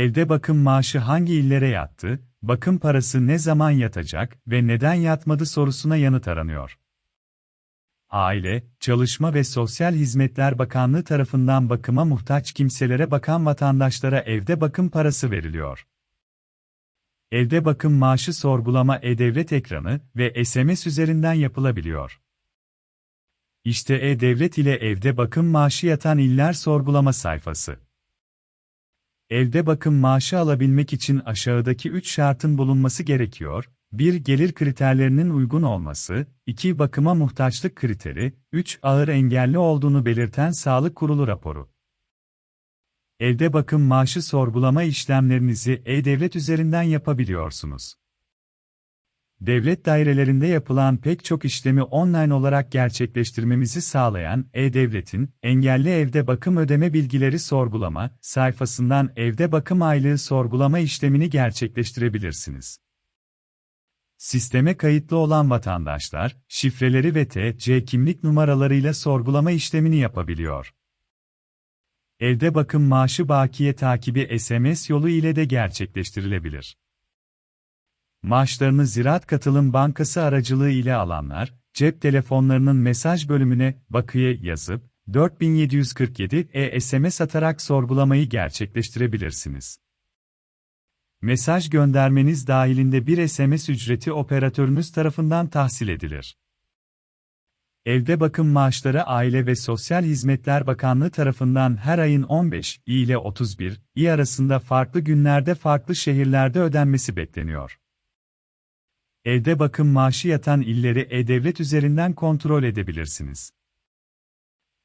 Evde bakım maaşı hangi illere yattı, bakım parası ne zaman yatacak ve neden yatmadı sorusuna yanıt aranıyor. Aile, Çalışma ve Sosyal Hizmetler Bakanlığı tarafından bakıma muhtaç kimselere bakan vatandaşlara evde bakım parası veriliyor. Evde bakım maaşı sorgulama e-devlet ekranı ve SMS üzerinden yapılabiliyor. İşte e-devlet ile evde bakım maaşı yatan iller sorgulama sayfası. Evde bakım maaşı alabilmek için aşağıdaki 3 şartın bulunması gerekiyor. 1. Gelir kriterlerinin uygun olması, 2. Bakıma muhtaçlık kriteri, 3. Ağır engelli olduğunu belirten sağlık kurulu raporu. Evde bakım maaşı sorgulama işlemlerinizi e-devlet üzerinden yapabiliyorsunuz. Devlet dairelerinde yapılan pek çok işlemi online olarak gerçekleştirmemizi sağlayan E-Devlet'in engelli evde bakım ödeme bilgileri sorgulama sayfasından evde bakım aylığı sorgulama işlemini gerçekleştirebilirsiniz. Sisteme kayıtlı olan vatandaşlar, şifreleri ve TC kimlik numaralarıyla sorgulama işlemini yapabiliyor. Evde bakım maaşı bakiye takibi SMS yolu ile de gerçekleştirilebilir. Maaşlarını Ziraat Katılım Bankası aracılığı ile alanlar, cep telefonlarının mesaj bölümüne bakıya yazıp 4747 e-SMS atarak sorgulamayı gerçekleştirebilirsiniz. Mesaj göndermeniz dahilinde bir SMS ücreti operatörünüz tarafından tahsil edilir. Evde bakım maaşları Aile ve Sosyal Hizmetler Bakanlığı tarafından her ayın 15 ile 31 i arasında farklı günlerde farklı şehirlerde ödenmesi bekleniyor. Evde bakım maaşı yatan illeri e-devlet üzerinden kontrol edebilirsiniz.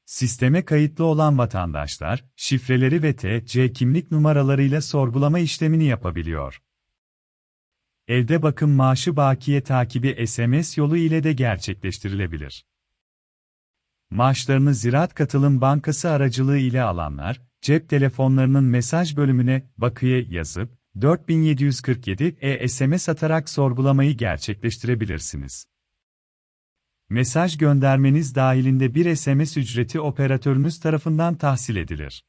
Sisteme kayıtlı olan vatandaşlar, şifreleri ve TC kimlik numaralarıyla sorgulama işlemini yapabiliyor. Evde bakım maaşı bakiye takibi SMS yolu ile de gerçekleştirilebilir. Maaşlarını Ziraat Katılım Bankası aracılığı ile alanlar, cep telefonlarının mesaj bölümüne bakıya yazıp 4747 e-SMS atarak sorgulamayı gerçekleştirebilirsiniz. Mesaj göndermeniz dahilinde bir SMS ücreti operatörünüz tarafından tahsil edilir.